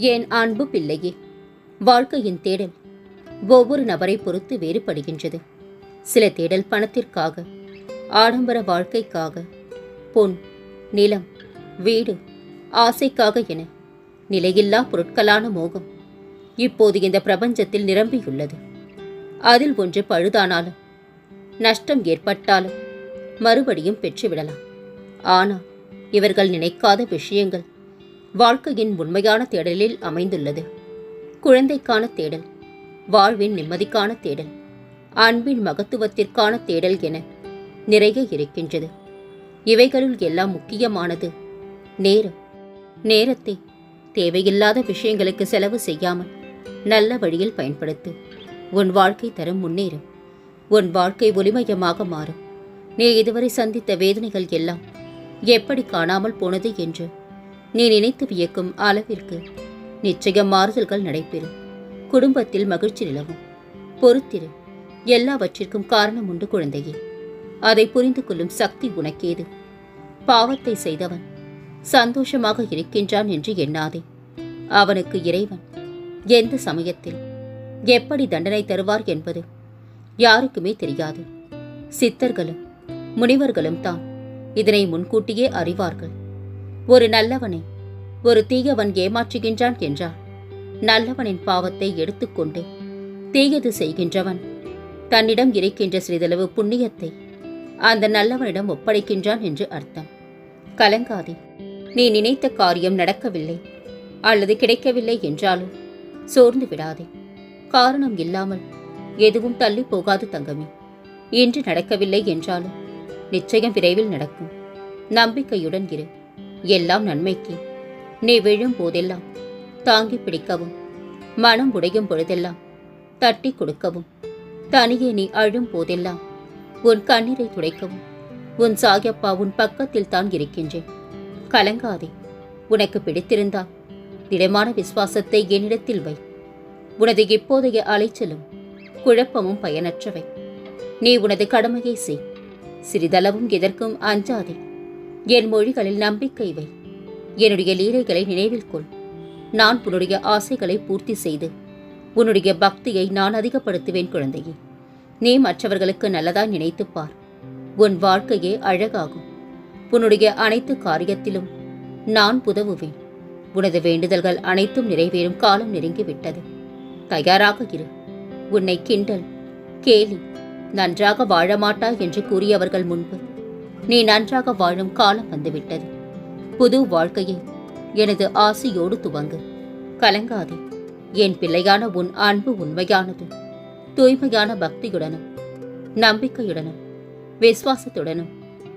என் அன்பு பிள்ளையே? வாழ்க்கையின் தேடல் ஒவ்வொரு நபரை பொறுத்து வேறுபடுகின்றது. சில தேடல் பணத்திற்காக ஆடம்பர வாழ்க்கைக்காக பொன் நிலம் வீடு ஆசைக்காக என நிலையில்லா பொருட்களான மோகம் இப்போது இந்த பிரபஞ்சத்தில் நிரம்பியுள்ளது. அதில் ஒன்று பழுதானாலும் நஷ்டம் ஏற்பட்டாலும் மறுபடியும் பெற்றுவிடலாம். ஆனால் இவர்கள் நினைக்காத விஷயங்கள் வாழ்க்கையின் உண்மையான தேடலில் அமைந்துள்ளது. குழந்தைக்கான தேடல் வாழ்வின் நிம்மதிக்கான தேடல் அன்பின் மகத்துவத்திற்கான தேடல் என நிறைய இருக்கின்றது. இவைகளுள் எல்லாம் முக்கியமானது நேரம். நேரத்தை தேவையில்லாத விஷயங்களுக்கு செலவு செய்யாமல் நல்ல வழியில் பயன்படுத்து உன் வாழ்க்கை தரம் முன்னேறும். உன் வாழ்க்கை ஒளிமயமாக மாறும். நீ இதுவரை சந்தித்த வேதனைகள் எல்லாம் எப்படி காணாமல் போனது என்று நீ நினைத்து வியக்கும் அளவிற்கு நிச்சயம் மாறுதல்கள் நடைபெறும். குடும்பத்தில் மகிழ்ச்சி நிலவும். பொறுத்திரு எல்லாவற்றிற்கும் காரணம் உண்டு குழந்தையே. அதை புரிந்து கொள்ளும் சக்தி உனக்கேது. பாவத்தை செய்தவன் சந்தோஷமாக இருக்கின்றான் என்று எண்ணாதே. அவனுக்கு இறைவன் எந்த சமயத்தில் எப்படி தண்டனை தருவார் என்பது யாருக்குமே தெரியாது. சித்தர்களும் முனிவர்களும் தான் இதனை முன்கூட்டியே அறிவார்கள். ஒரு நல்லவனை ஒரு தீயவன் ஏமாற்றுகின்றான் என்றால் நல்லவனின் பாவத்தை எடுத்துக்கொண்டு தீயது செய்கின்றவன். தன்னிடம் இருக்கின்ற சிறிதளவு புண்ணியத்தை அந்த நல்லவனிடம் ஒப்படைக்கின்றான் என்று அர்த்தம். கலங்காதே நீ நினைத்த காரியம் நடக்கவில்லை அல்லது கிடைக்கவில்லை என்றாலும் சோர்ந்து விடாதே. காரணம் இல்லாமல் எதுவும் தள்ளி போகாது தங்கமே. இன்று நடக்கவில்லை என்றாலும் நிச்சயம் விரைவில் நடக்கும். நம்பிக்கையுடன் இரு. எல்லாம் நன்மைக்கு. நீ விழும் போதெல்லாம் தாங்கி பிடிக்கவும் மனம் உடையும் பொழுதெல்லாம் தட்டி கொடுக்கவும் தனியே நீ அழும் போதெல்லாம் உன் கண்ணீரை துடைக்கவும் உன் சாயப்பா உன் பக்கத்தில் தான் இருக்கின்றேன். கலங்காதே உனக்கு பிடித்திருந்தால் திடமான விசுவாசத்தை என்னிடத்தில் வை. உனது இப்போதைய அலைச்சலும் குழப்பமும் பயனற்றவை. நீ உனது கடமையை செய் சிறிதளவும் எதற்கும் அஞ்சாதே. என் மொழிகளில் நம்பிக்கை வை. என்னுடைய லீலைகளை நினைவில் கொள். நான் உன்னுடைய ஆசைகளை பூர்த்தி செய்து உன்னுடைய பக்தியை நான் அதிகப்படுத்துவேன் குழந்தையே. நீ மற்றவர்களுக்கு நல்லதாய் நினைத்துப் பார். உன் வாழ்க்கையே அழகாகும். உன்னுடைய அனைத்து காரியத்திலும் நான் உதவுவேன். உனது வேண்டுதல்கள் அனைத்தும் நிறைவேறும் காலம் நெருங்கிவிட்டது தயாராக இரு. உன்னை கிண்டல் கேலி நன்றாக வாழ மாட்டாய் என்று கூறியவர்கள் முன்பு நீ நன்றாக வாழும் காலம் வந்துவிட்டது. புது வாழ்க்கையை எனது ஆசையோடு துவங்கு. கலங்காதே. என் பிள்ளையான உன் அன்பு உண்மையானது. தூய்மையான பக்தியுடனும் நம்பிக்கையுடனும் விசுவாசத்துடனும்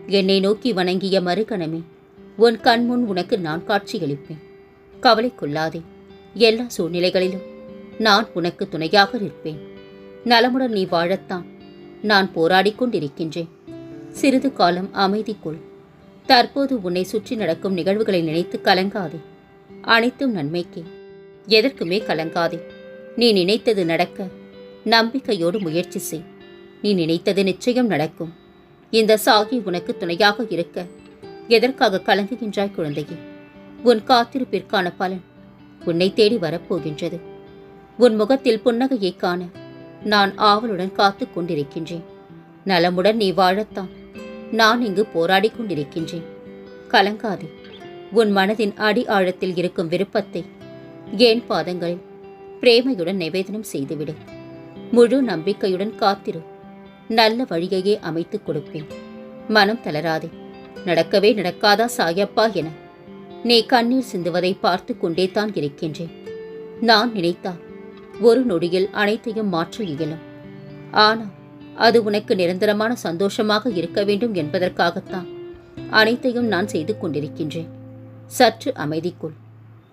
என்னை நோக்கி வணங்கிய மறுகணமே உன் கண்முன் உனக்கு நான் காட்சியளிப்பேன். கவலை கொள்ளாதே எல்லா சூழ்நிலைகளிலும் நான் உனக்கு துணையாக நிற்பேன். நலமுடன் நீ வாழத்தான் நான் போராடிக் கொண்டிருக்கின்றேன். சிறிது காலம் அமைதிக்குள். தற்போது உன்னை சுற்றி நடக்கும் நிகழ்வுகளை நினைத்து கலங்காதே. அனைத்தும் நன்மைக்கே. எதற்குமே கலங்காதே. நீ நினைத்தது நடக்க நம்பிக்கையோடு முயற்சி செய். நீ நினைத்தது நிச்சயம் நடக்கும். இந்த சாகி உனக்கு துணையாக இருக்க. எதற்காக கலங்குகின்றாய் குழந்தையே? உன் காத்திருப்பிற்கான பலன் உன்னை தேடி வரப்போகின்றது. உன் முகத்தில் புன்னகையைக் காண நான் ஆவலுடன் காத்து கொண்டிருக்கின்றேன். நலமுடன் நீ வாழத்தான். நான் இங்கு போராடி கொண்டிருக்கின்றேன். கலங்காதே. உன் மனதின் அடி ஆழத்தில் இருக்கும் விருப்பத்தை ஏன் பாதங்களில் பிரேமையுடன் நிவேதனம் செய்துவிடு. முழு நம்பிக்கையுடன் காத்திரு. நல்ல வழியையே அமைத்துக் கொடுப்பேன். மனம் தளராதே. நடக்கவே நடக்காதா சாயப்பா என. நீ கண்ணீர் சிந்துவதை பார்த்து கொண்டே தான் இருக்கின்றேன். நான் நினைத்தால் ஒரு நொடியில் அனைத்தையும் மாற்ற இயலும். ஆனால் அது உனக்கு நிரந்தரமான சந்தோஷமாக இருக்க வேண்டும் என்பதற்காகத்தான். அனைத்தையும் நான் செய்து கொண்டிருக்கின்றேன். சற்று அமைதிக்குள்.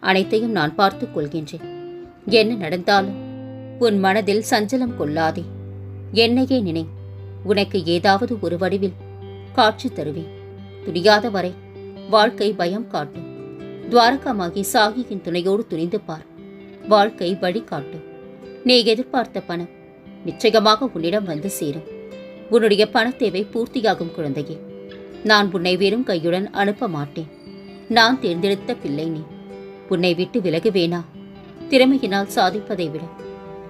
அனைத்தையும் நான் பார்த்து கொள்கின்றேன். என்ன நடந்தாலும் உன் மனதில் சஞ்சலம் கொள்ளாதே. என்னையே நினை. உனக்கு ஏதாவது ஒரு வடிவில் காட்சி தருவேன். துடியாத வரை வாழ்க்கை பயம் காட்டும். துவாரகமாகி சாகியின் துணையோடு துணிந்து பார். வாழ்க்கை வழி காட்டும். நீ எதிர்பார்த்த பணம் நிச்சயமாக உன்னிடம் வந்து சேரும். உன்னுடைய பணத்தேவை பூர்த்தியாகும் குழந்தையே. நான் உன்னை வெறும் கையுடன் அனுப்ப மாட்டேன். நான் தேர்ந்தெடுத்த பிள்ளை நீ. உன்னை விட்டு விலகுவேனா திறமையினால் சாதிப்பதை விட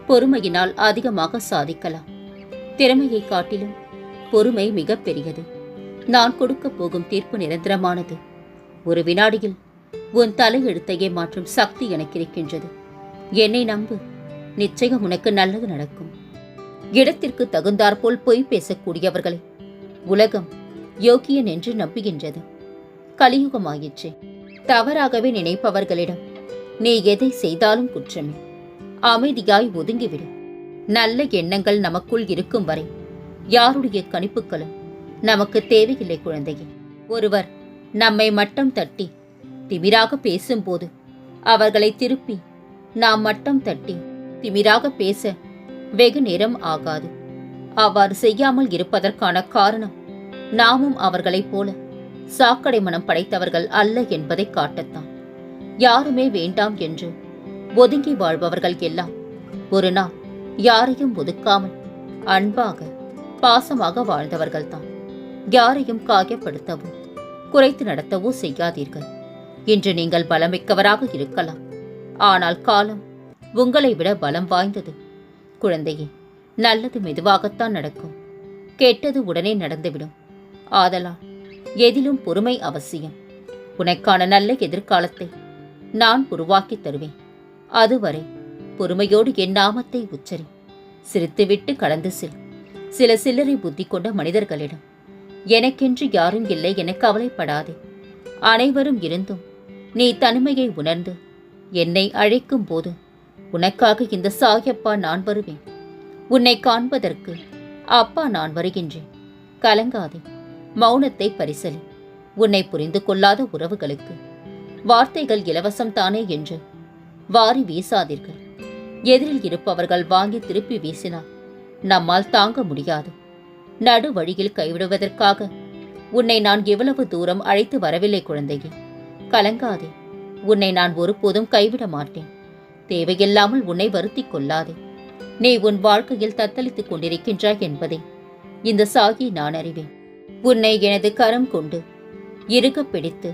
பொறுமையினால் அதிகமாக சாதிக்கலாம். திறமையை காட்டிலும் பொறுமை மிக பெரியது. நான் கொடுக்க போகும் தீர்ப்பு நிரந்தரமானது. ஒரு வினாடியில் உன் தலையெழுத்தையே மாற்றும் சக்தி எனக்கு இருக்கின்றது. என்னை நம்பு. நிச்சயம் உனக்கு நல்லது நடக்கும். இடத்திற்கு தகுந்தாற்போல் பொய் பேசக்கூடியவர்களை உலகம் யோக்கியன் என்று நம்புகின்றது. கலியுகமாயிற்று தவறாகவே நினைப்பவர்களிடம் நீ எதை செய்தாலும் குற்றமே அமைதியாய் ஒதுங்கிவிடு. நல்ல எண்ணங்கள் நமக்குள் இருக்கும் வரை யாருடைய கணிப்புகளும் நமக்கு தேவையில்லை குழந்தையே. ஒருவர் நம்மை மட்டம் தட்டி திமிராக பேசும்போது அவர்களை திருப்பி நாம் மட்டம் தட்டி திமிராக பேச வெகு நேரம் ஆகாது. அவ்வாறு செய்யாமல் இருப்பதற்கான காரணம் நாமும் அவர்களைப் போல சாக்கடை மனம் படைத்தவர்கள் அல்ல என்பதை காட்டத்தான். யாருமே வேண்டாம் என்று ஒதுங்கி வாழ்பவர்கள் எல்லாம் ஒரு நாள் யாரையும் ஒதுக்காமல் அன்பாக பாசமாக வாழ்ந்தவர்கள்தான். யாரையும் காயப்படுத்தவோ குறைத்து நடத்தவோ செய்யாதீர்கள். இன்று நீங்கள் பலமிக்கவராக இருக்கலாம். ஆனால் காலம் உங்களை விட பலம் வாய்ந்தது. குழந்தையே நல்லது மெதுவாகத்தான் நடக்கும். கெட்டது உடனே நடந்துவிடும். ஆதலால் எதிலும் பொறுமை அவசியம். உனக்கான நல்ல எதிர்காலத்தை நான் உருவாக்கித் தருவேன். அதுவரை பொறுமையோடு என் நாமத்தை உச்சரி. சிரித்துவிட்டு கடந்து செல். சில சில்லறை புத்தி கொண்ட மனிதர்களிடம் எனக்கென்று யாரும் இல்லை என கவலைப்படாதே. அனைவரும் இருந்தும் நீ தனிமையை உணர்ந்து என்னை அழைக்கும் போது உனக்காக இந்த சாயப்பா நான் வருவேன். உன்னை காண்பதற்கு அப்பா நான் வருகின்றேன். கலங்காதே மௌனத்தை பரிசலி. உன்னை புரிந்து கொள்ளாத உறவுகளுக்கு வார்த்தைகள் இலவசம் தானே என்று வாரி வீசாதீர்கள். எதிரில் இருப்பவர்கள் வாங்கி திருப்பி வீசினால் நம்மால் தாங்க முடியாது. நடு வழியில் கைவிடுவதற்காக உன்னை நான் எவ்வளவு தூரம் அழைத்து வரவில்லை குழந்தையே. கலங்காதே உன்னை நான் ஒருபோதும் கைவிட மாட்டேன். தேவையில்லாமல் உன்னை வருத்திக் கொள்ளாதே. நீ உன் வாழ்க்கையில் தத்தளித்துக் கொண்டிருக்கின்றாய் என்பதை. இந்த சாகி நான் அறிவேன். உன்னை எனது கரம் கொண்டு இறுகப் பிடித்து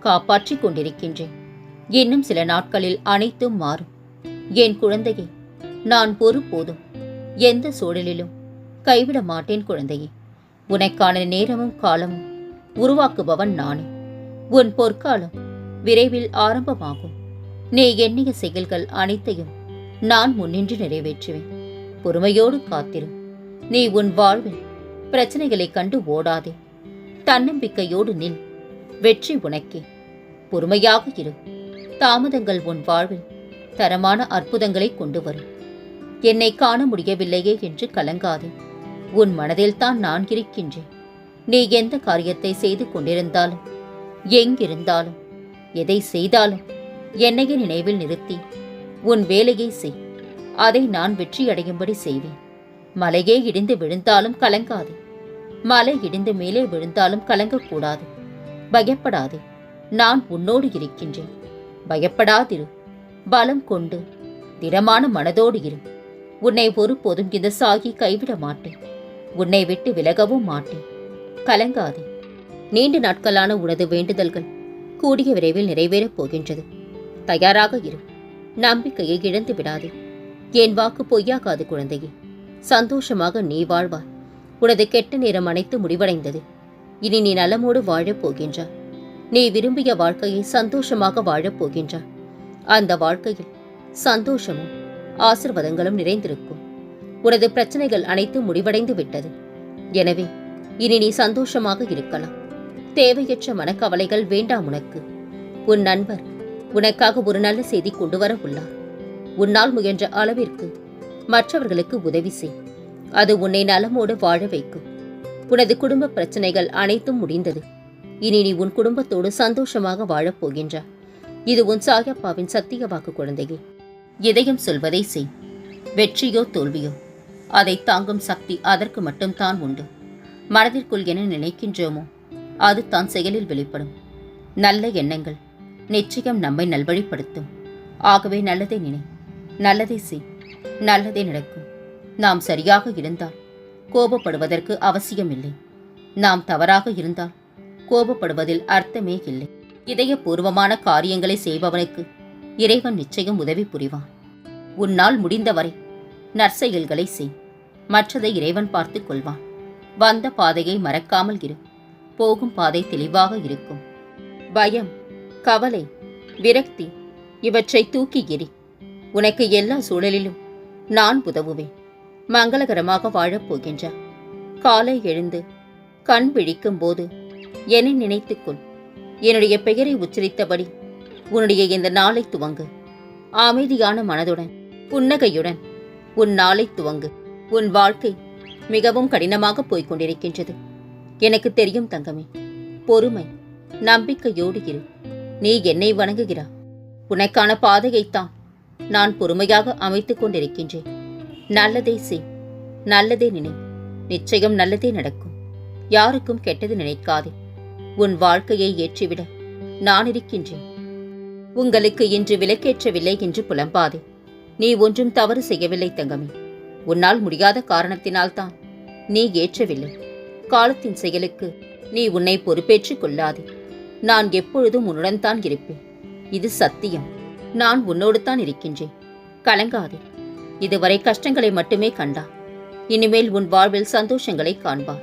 காப்பாற்றிக் கொண்டிருக்கின்றேன். இன்னும் சில நாட்களில் அனைத்தும் மாறும். என் குழந்தையை நான் ஒருபோதும் எந்த சூழலிலும் கைவிட மாட்டேன் குழந்தையே. உனக்கான நேரமும் காலமும் உருவாக்குபவன் நானே. உன் பொற்காலம் விரைவில் ஆரம்பமாகும். நீ எண்ணிய செயல்கள் அனைத்தையும் நான் முன்னின்று நிறைவேற்றுவேன். பொறுமையோடு காத்திரு. நீ உன் வாழ்வில் பிரச்சனைகளைக் கண்டு ஓடாதே. தன்னம்பிக்கையோடு நில். வெற்றி உனக்கே. பொறுமையாக இரு. தாமதங்கள் உன் வாழ்வில் தரமான அற்புதங்களை கொண்டு வரும். என்னை காண முடியவில்லையே என்று கலங்காதே. உன் மனதில்தான் நான் இருக்கின்றேன். நீ எந்த காரியத்தை செய்து கொண்டிருந்தாலும் எங்கிருந்தாலும் எதை செய்தாலும் என்னையே நினைவில் நிறுத்தி உன் வேலையை செய். அதை நான் வெற்றியடையும்படி செய்வேன். மலையே இடிந்து விழுந்தாலும் கலங்காது. மலை இடிந்து மேலே விழுந்தாலும் கலங்கக்கூடாது. பயப்படாது. நான் உன்னோடு இருக்கின்றேன். பயப்படாதிரு. பலம் கொண்டு திடமான மனதோடு இரு. உன்னை ஒருபோதும் இந்த சாகி கைவிட மாட்டேன். உன்னை விட்டு விலகவும் மாட்டேன். கலங்காதே. நீண்ட நாட்களான உனது வேண்டுதல்கள் கூடிய விரைவில் நிறைவேறப் போகின்றது. தயாராக இரு. நம்பிக்கையை இழந்து விடாதே. என் வாக்கு பொய்யாகாது குழந்தையே. சந்தோஷமாக நீ வாழ்வாய் உனது கெட்ட நேரம் அனைத்து முடிவடைந்தது. இனி நீ நலமோடு வாழப் போகின்றாய் நீ விரும்பிய வாழ்க்கையை சந்தோஷமாக வாழப் போகின்றாய் அந்த வாழ்க்கையில் சந்தோஷமும் ஆசிர்வாதங்களும் நிறைந்திருக்கும். உனது பிரச்சனைகள் அனைத்தும் முடிவடைந்து விட்டது. எனவே இனி நீ சந்தோஷமாக இருக்கலாம். தேவையற்ற மனக்கவலைகள் வேண்டாம் உனக்கு. உன் நண்பர் உனக்காக ஒரு நல்ல செய்தி கொண்டு வர உள்ளார். உன்னால் முயன்ற அளவிற்கு மற்றவர்களுக்கு உதவி செய். அது உன்னை நலமோடு வாழ வைக்கும். உனது குடும்ப பிரச்சனைகள் அனைத்தும் முடிந்தது. இனி நீ உன் குடும்பத்தோடு சந்தோஷமாக வாழப்போகின்றாய் இது உன் சாயப்பாவின் சத்திய வாக்கு குழந்தையே. எதையும் சொல்வதை செய். வெற்றியோ தோல்வியோ. அதை தாங்கும் சக்தி அதற்கு மட்டும்தான் உண்டு. மனதிற்குள் என நினைக்கின்றோமோ அது தான் செயலில் வெளிப்படும். நல்ல எண்ணங்கள். நிச்சயம் நம்மை நல்வழிப்படுத்தும். ஆகவே நல்லதை நினை. நல்லதை செய். நல்லதே நடக்கும். நாம் சரியாக இருந்தால் கோபப்படுவதற்கு அவசியமில்லை. நாம் தவறாக இருந்தால் கோபப்படுவதில் அர்த்தமே இல்லை. இதயபூர்வமான காரியங்களை செய்பவனுக்கு இறைவன் நிச்சயம் உதவி புரிவான். உன்னால் முடிந்தவரை நற்செயல்களை செய். மற்றதை இறைவன் பார்த்துக் கொள்வான். வந்த பாதையை மறக்காமல் இரு. போகும் பாதை தெளிவாக இருக்கும். பயம் கவலை விரக்தி இவற்றை தூக்கி எறி உனக்கு எல்லா சூழலிலும் நான் உதவுவேன். மங்களகரமாக வாழப் போகின்றார். காலை எழுந்து கண் விழிக்கும் போது என்னை நினைத்துக்கொள் என்னுடைய பெயரை உச்சரித்தபடி உன்னுடைய இந்த நாளை துவங்கு. அமைதியான மனதுடன் புன்னகையுடன் உன் நாளை துவங்கு. உன் வாழ்க்கை மிகவும் கடினமாக போய்க் கொண்டிருக்கின்றது எனக்கு தெரியும் தங்கமே பொறுமை நம்பிக்கையோடு இரு. நீ என்னை வணங்குகிறா. உனக்கான பாதையைத்தான் நான் பொறுமையாக அமைத்துக் கொண்டிருக்கின்றேன். நல்லதே செய். நல்லதே நினை. நிச்சயம் நல்லதே நடக்கும். யாருக்கும் கெட்டது நினைக்காதே. உன் வாழ்க்கையை ஏற்றிவிட நான் இருக்கின்றேன். உங்களுக்கு இன்று விலக்கேற்றவில்லை என்று புலம்பாதே. நீ ஒன்றும் தவறு செய்யவில்லை தங்கமே. உன்னால் முடியாத காரணத்தினால்தான் நீ ஏற்றவில்லை. காலத்தின் செயலுக்கு நீ உன்னை பொறுப்பேற்றுக் கொள்ளாதே. நான் எப்பொழுதும் உன்னுடன் தான் இருப்பேன். இது சத்தியம். நான் உன்னோடு தான் இருக்கின்றேன். கலங்காதே. இதுவரை கஷ்டங்களை மட்டுமே கண்டா. இனிமேல் உன் வாழ்வில் சந்தோஷங்களை காண்பார்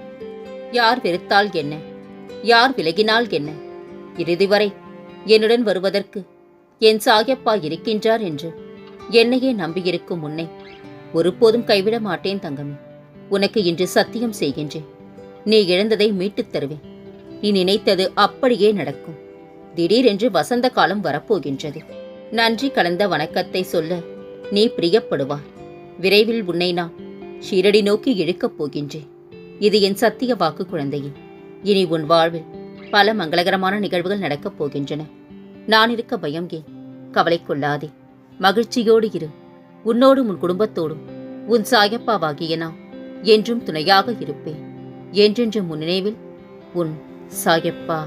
யார் வெறுத்தால் என்ன? யார் விலகினால் என்ன? இறுதி வரை என்னுடன் வருவதற்கு என் சாயப்பா இருக்கின்றார் என்று என்னையே நம்பியிருக்கும் உன்னை ஒருபோதும் கைவிட மாட்டேன் தங்கமே. உனக்கு இன்று சத்தியம் செய்கின்றேன். நீ இழந்ததை மீட்டுத் தருவேன். நீ நினைத்தது அப்படியே நடக்கும். திடீரென்று வசந்த காலம் வரப்போகின்றது. நன்றி கலந்த வணக்கத்தை சொல்ல நீ பிரியப்படுவார் விரைவில் உன்னை நான் ஷீரடி நோக்கி இழுக்கப் போகின்றேன். இது என் சத்திய வாக்கு குழந்தையே. இனி உன் வாழ்வில் பல மங்களகரமான நிகழ்வுகள் நடக்கப் போகின்றன. நான் இருக்க பயம் ஏன்? கவலை கொள்ளாதே. மகிழ்ச்சியோடு இரு. உன்னோடும் உன் குடும்பத்தோடும் உன் சாயப்பாவாகிய நான் என்றும் துணையாக இருப்பேன். என்றென்றும் உன் நினைவில் உன் சாயப்பா